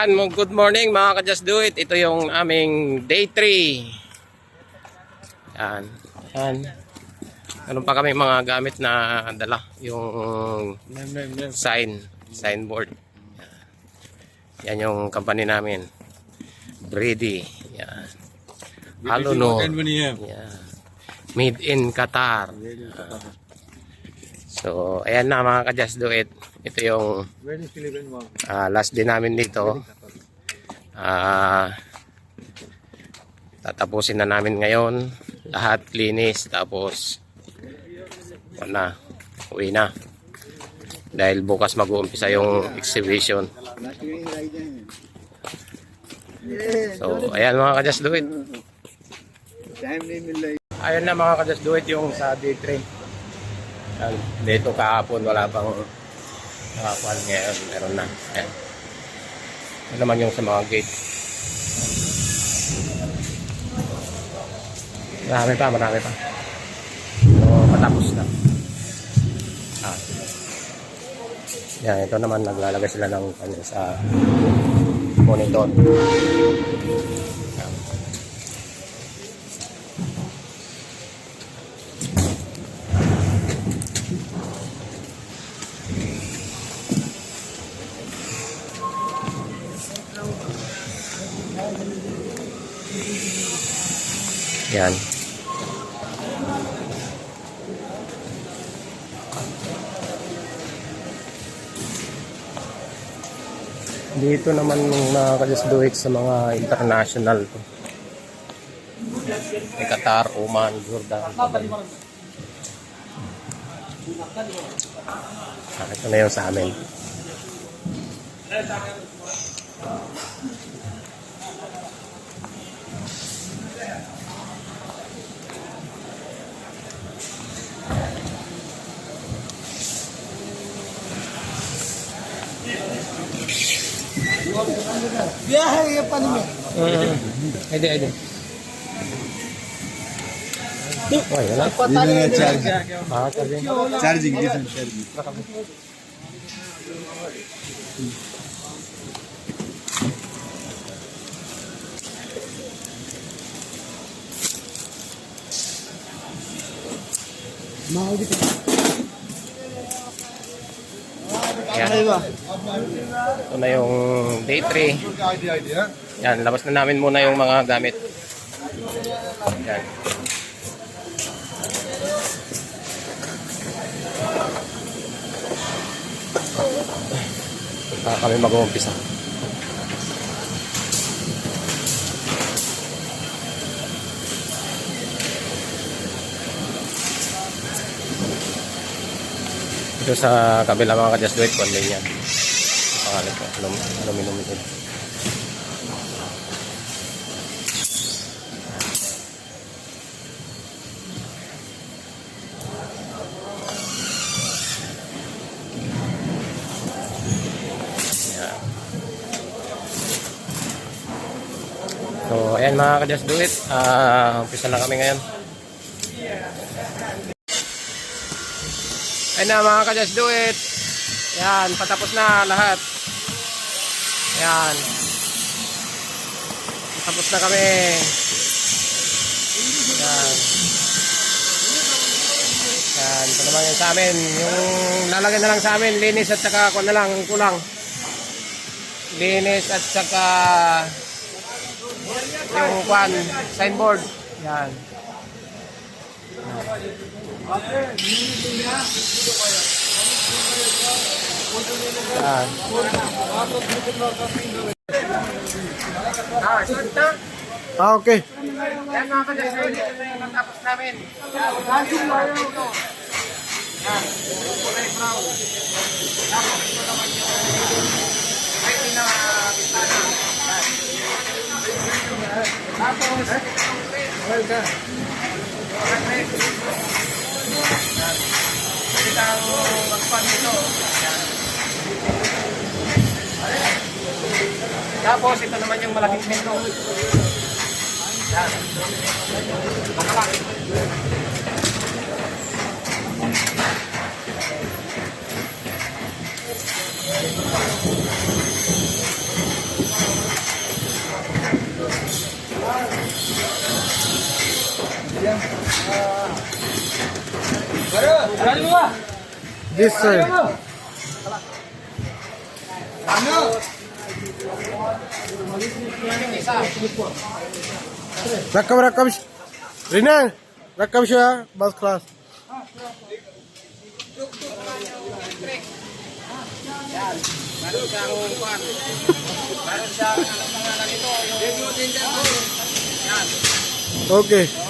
Yan, mo- good morning mga ka-Just Do It. Ito yung aming day 3. Yan. Yan. Meron pa kami mga gamit na dala. Yung sign, signboard. Yan yung company namin. Brady. Yan. Halo no. Yan. Made in Qatar. So, ayan na mga ka-Just Do It. Ito yung Ah, last day namin dito. Ah, tatapusin na namin ngayon. Lahat linis. Tapos, ano na, uwi na. Dahil bukas mag-uumpisa yung exhibition. So, ayan mga ka-just do it. Ayan na mga ka-just do it yung sa day 3. Ayan, dito kahapon wala pang nakakuan ngayon. Meron na. Ayan. Ito naman yung sa mga gate. Marami pa, marami pa. So, patapos na. Ah. Yan, ito naman naglalagay sila ng ano, sa monitor. Yan. Dito naman nung nakaka-just do it sa mga international to. May Qatar, Oman, Jordan. Ah, ito na yung sa amin. Bihar ये पानी में Ede, ede. Wah, wala. पता नहीं Ah, sabi. Charging charging Yan. Ito na yung day 3. Yan, labas na namin muna yung mga gamit. Yan. Saka kami mag-uumpisa. Ito sa kabila mga ka-just do it, kondin yan. Pangalan ko, alum aluminum ito. So, ayan mga ka-just do it. Ah, umpisa na kami ngayon. Ayun na mga ka-just do it. Yan, patapos na lahat. Yan. Patapos na kami. Yan. Yan, ito naman yung sa amin. Yung lalagyan na lang sa amin, linis at saka kung na lang, ang kulang. Linis at saka yung kwan, signboard. Yan. Ah, okay. Yan na namin. Yan, Pwede kang mag-pan dito. Yan. Tapos, ito naman yung malaking pinto. Yan. Makalaki. This side. Rakam rakam Rina rakam Shia bus kelas. Oke. Okay.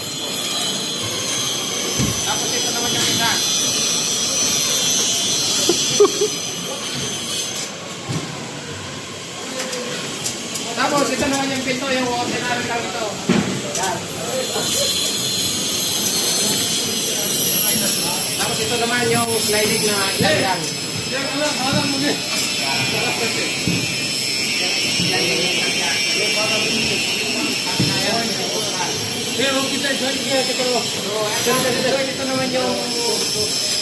yung ordinary lang ito. Yan. Tapos ito naman yung sliding na ilagyan. So, ito naman yung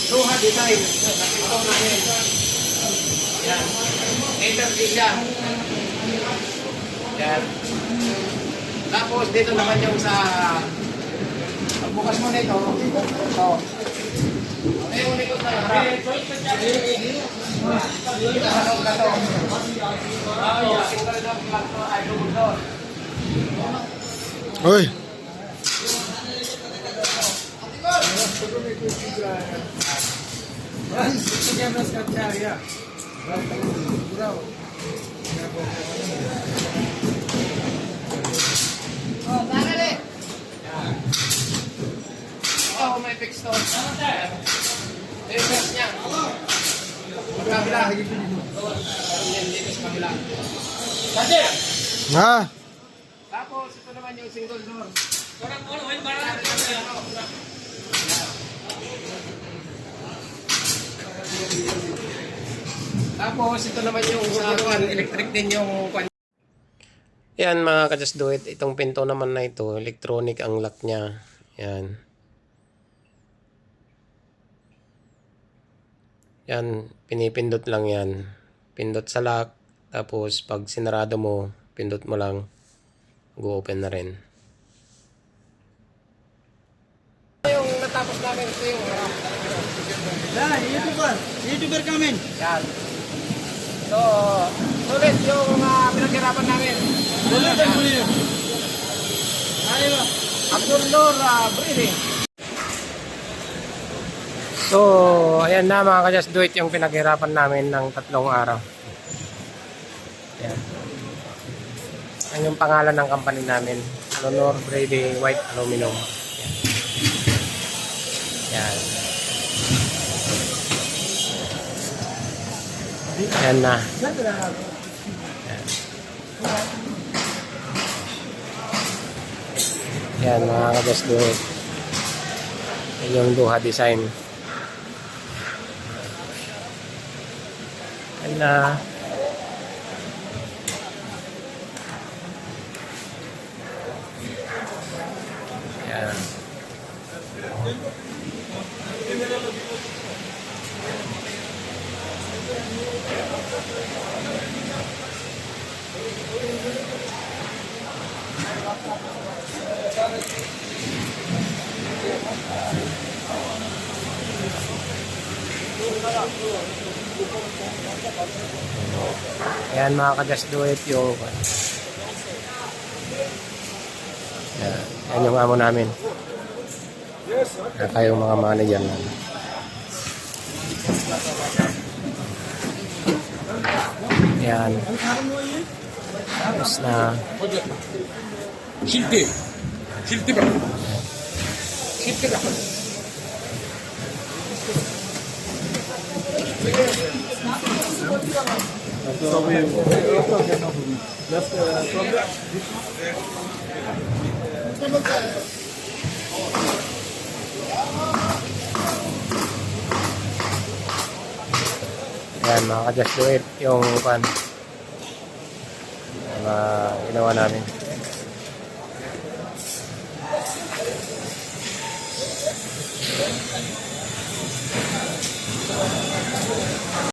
Ruha design. Ito namin. Yan. Enter siya. Yan. Tapos dito naman yung sa pagbukas mo nito. Ito. Ay, yung likod na harap. Ito sa loob na to. Ito, single Oh, dali. Oh, may fix to. Reverse niya. Kabila. Kabila. Kasi. Ha? Tapos, ito naman yung single door. Parang, ano, wait, parang. Tapos, ito naman yung sa uh, electric din yung yan mga ka-just do it. Itong pinto naman na ito, electronic ang lock niya. Yan. Yan, pinipindot lang yan. Pindot sa lock. Tapos pag sinarado mo, pindot mo lang. Go-open na rin. Yung natapos namin ito yung harap. Yan, YouTuber. YouTuber kami. Yan. So, ulit yung uh, pinaghirapan namin. Abdul Nur Breathing. So, ayan na mga ka-just do it yung pinaghirapan namin ng tatlong araw. Yan. Yan yung pangalan ng company namin. Alonor Breathing White Aluminum. Yan. Yan na. Yan mga kabas it. Yan yung duha design. Yan na. Yan. Ayan mga ka-just do it yung yan, yan yung amo namin. Yan kayong mga manager namin. Yan. Tapos na. 실 Skip ka So we left uh, from Ayan mga ka-just do it yung pan mga ginawa namin.